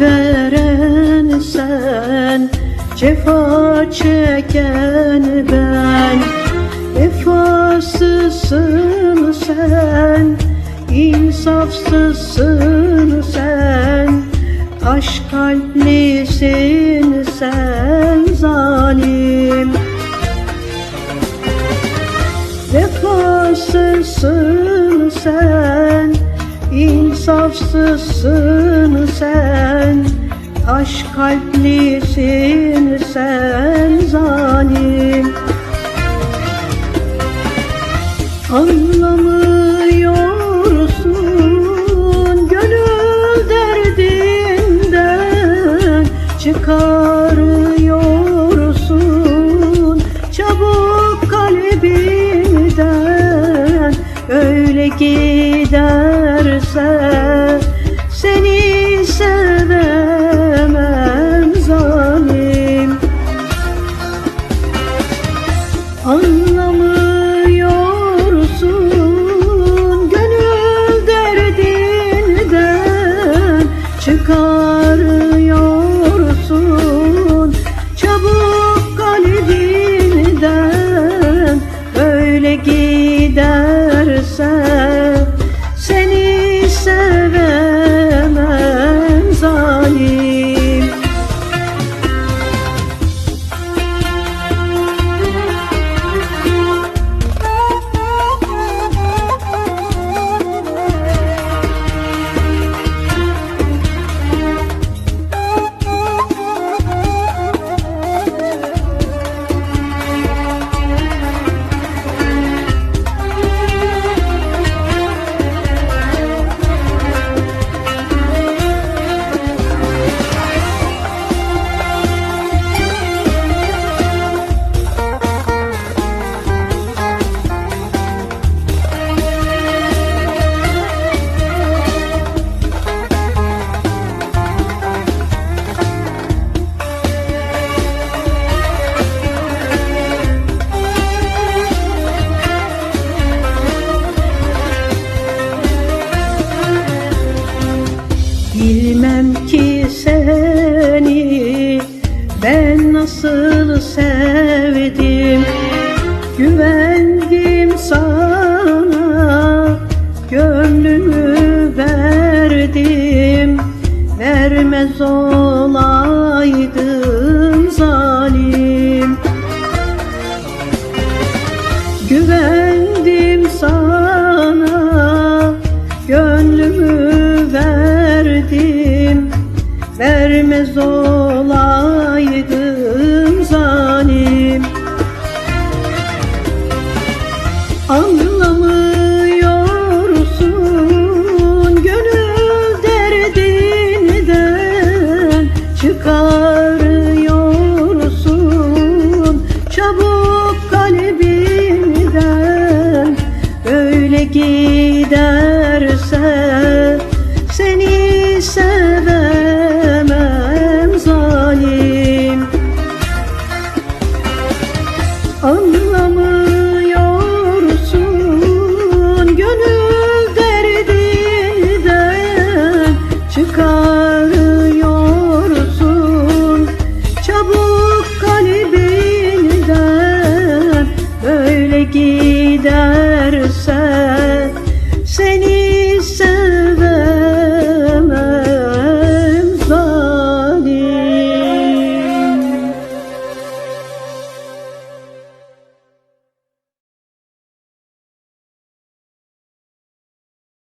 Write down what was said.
Veren sen Cefa çeken ben. Vefasızsın sen insafsızsın sen. Taş kalplisin sen zalim. Vefasızsın sen, insafsızsın sen Taş kalplisin sen zalim. Anlamıyorsun gönül derdinden Çıkarıyorsun çabuk kalbimden Öyle giderse Anlamıyorsun nasıl sevdim Güvendim sana gönlümü verdim. Vermez olaydım के